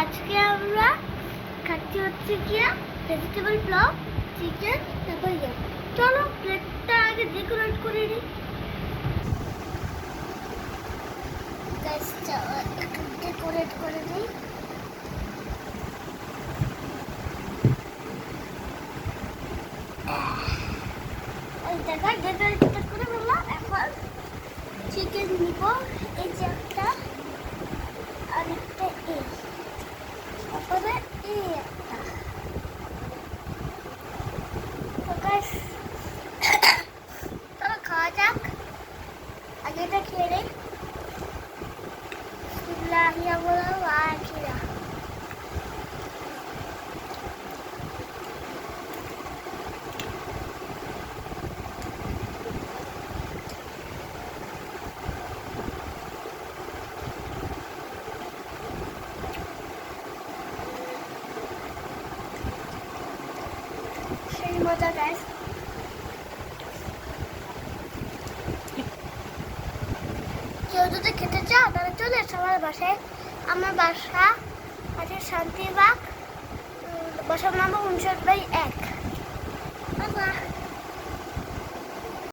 আজকে আমরা খাচ্ছি হচ্ছে গিয়া ভেজিটেবল ব্লগ চিকেন তারপর ইয়ে চলো প্লেটটা আগে ডেকোরেট করে নিই। ডেকোরেট করে দিই এই দেখা ডেকোরেট করে ফেললাম এখন চিকেন নিব। এটা খেয়ে নেই বিসমিল্লাহির রহমানির কেউ যদি খেতে চাও, তাহলে চলে এসো আমার বাসায়। আমার বাসা আছে শান্তিবাগ বাসার নাম উনষাট বাই এক।